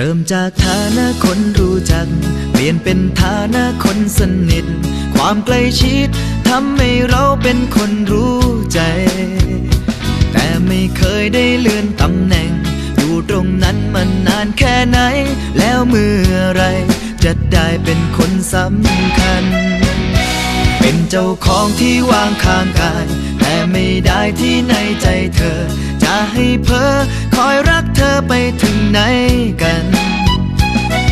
ริ่มจากฐานะคนรู้จัก เปลี่ยนเป็นฐานะคนสนิท ความใกล้ชิดทำให้เราเป็นคนรู้ใจ แต่ไม่เคยได้เลื่อนตำแหน่ง อยู่ตรงนั้นมานานแค่ไหน แล้วเมื่อไรจะได้เป็นคนสำคัญ เป็นเจ้าของที่วางข้างกาย แต่ไม่ได้ที่ในใจเธอ จะให้เพ้อคอยรัก เธอไปถึงไหนกัน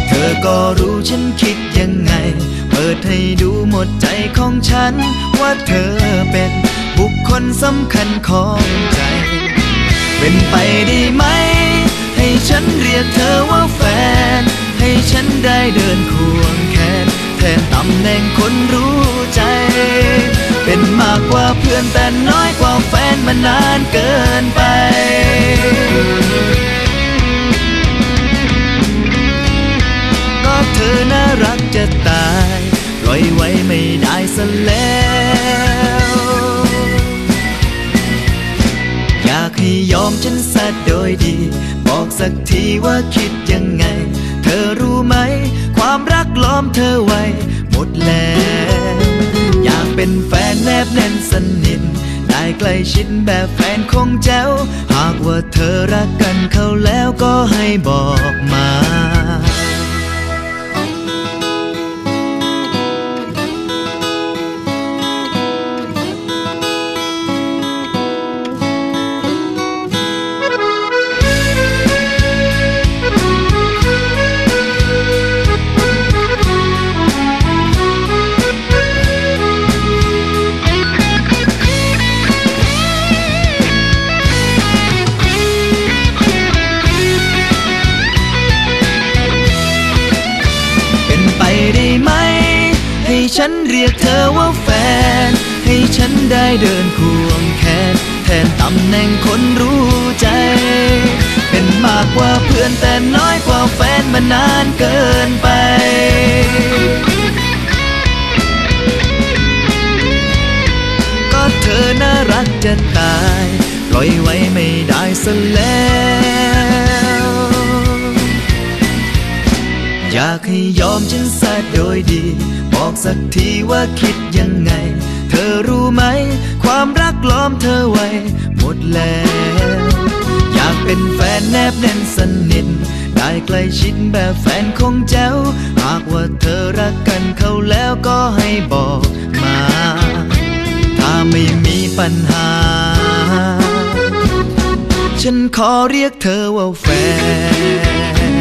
เธอก็รู้ฉันคิดยังไง เปิดให้ดูหมดใจของฉัน ว่าเธอเป็นบุคคลสำคัญของใจ เป็นไปได้ไหม ให้ฉันเรียกเธอว่าแฟน ให้ฉันได้เดินควงแขนแทนตำแหน่งคนรู้ใจ เป็นมากกว่าเพื่อนแต่น้อยกว่าแฟนมานานเกิน จะตายปล่อยไว้ไม่ได้ซะแล้ว อยากให้ยอมฉันสัโดยดี บอกสักทีว่าคิดยังไง เธอรู้ไหม ความรักล้อมเธอไว้ หมดแล้ว อยากเป็นแฟนแนบแน่นสนิทได้ใกล้ชิดแบบแฟนคงแจ้ว หากว่าเธอรักกันเขาแล้วก็ให้บอกมา ฉันเรียกเธอว่าแฟน ให้ฉันได้เดินควงแขนแทนตำแหน่งคนรู้ใจ เป็นมากกว่าเพื่อนแต่น้อยกว่าแฟนมานานเกินไปก็เธอน่ารักจะตายปล่อยไว้ไม่ได้ซะแล้วอยากให้ยอมฉันซะโดยดี บอกสักทีว่าคิดยังไง เธอรู้ไหม ความรักล้อมเธอไว้ หมดแล้ว อยากเป็นแฟนแนบแน่นสนิทได้ใกล้ชิดแบบแฟนคงแจ้ว หากว่าเธอรักกันเขาแล้วก็ให้บอกมา ถ้าไม่มีปัญหา ฉันขอเรียกเธอว่าแฟน